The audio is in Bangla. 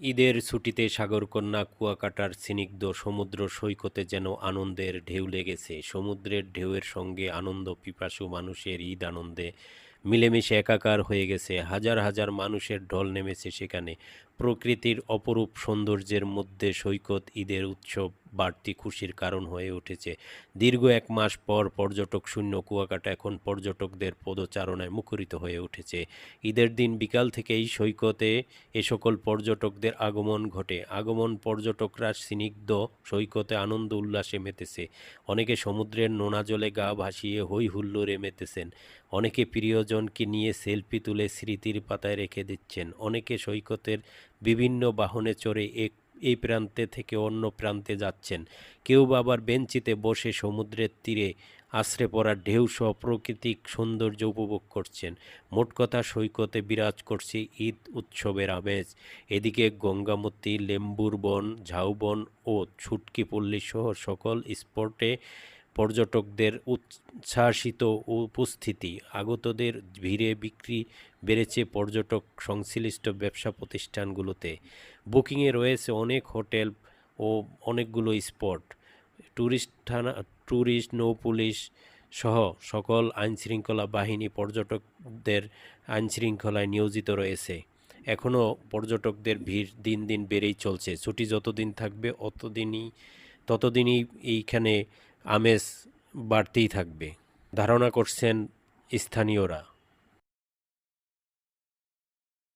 ঈদের ছুটিতে সাগরকন্যা, কুয়াকাটার সিনিগ্ধ সমুদ্র সৈকতে যেন আনন্দের ঢেউ লেগেছে। সমুদ্রের ঢেউয়ের সঙ্গে আনন্দ, পিপাসু মানুষের ঈদ আনন্দে মিলেমিশে একাকার হয়ে গেছে। হাজার হাজার মানুষের ঢল নেমেছে সেখানে। প্রকৃতির অপরূপ সৌন্দর্যের মধ্যে সৈকত, ঈদের উৎসব বাড়তি খুশির কারণ হয়ে উঠেছে। দীর্ঘ এক মাস পর পর্যটক শূন্য কুয়াকাটা এখন পর্যটকদের পদচারণায় মুখরিত হয়ে উঠেছে। ঈদের দিন বিকাল থেকেই সৈকতে এ সকল পর্যটকদের আগমন ঘটে। আগমন পর্যটকরা স্নিগ্ধ সৈকতে আনন্দ উল্লাসে মেতেছে। অনেকে সমুদ্রের নোনা জলে গা ভাসিয়ে হই হুল্লোড়ে মেতেছেন। অনেকে প্রিয়জনকে নিয়ে সেলফি তুলে স্মৃতির পাতায় রেখে দিচ্ছেন। অনেকে সৈকতের বিভিন্ন বাহনে চড়ে এক এই প্রান্তে থেকে অন্য প্রান্তে যাচ্ছেন। কেউ আবার বেঞ্চিতে বসে সমুদ্রের তীরে আশ্রে পড়া ঢেউ সহ প্রকৃতিক সৌন্দর্য উপভোগ করছেন। মোট কথা, সৈকতে বিরাজ করছে ঈদ উৎসবের আমেজ। এদিকে গঙ্গামতি, লেম্বুর বন, ঝাউবন ও ছুটকি পল্লী সহ সকল স্পটে পর্যটকদের উচ্ছ্বাসিত উপস্থিতি, আগতদের ভিড়ে বিক্রি বেড়েছে পর্যটক সংশ্লিষ্ট ব্যবসা প্রতিষ্ঠানগুলোতে। বুকিংয়ে রয়েছে অনেক হোটেল ও অনেকগুলো স্পট। ট্যুরিস্ট থানা ট্যুরিস্ট নৌ পুলিশ সহ সকল আইনশৃঙ্খলা বাহিনী পর্যটকদের আইনশৃঙ্খলায় নিয়োজিত রয়েছে। এখনও পর্যটকদের ভিড় দিন দিন বেড়েই চলছে। ছুটি যতদিন থাকবে, অতদিনই, ততদিনই এইখানে আমেজ বাড়তেই থাকবে। ধারণা করছেন স্থানীয়রা।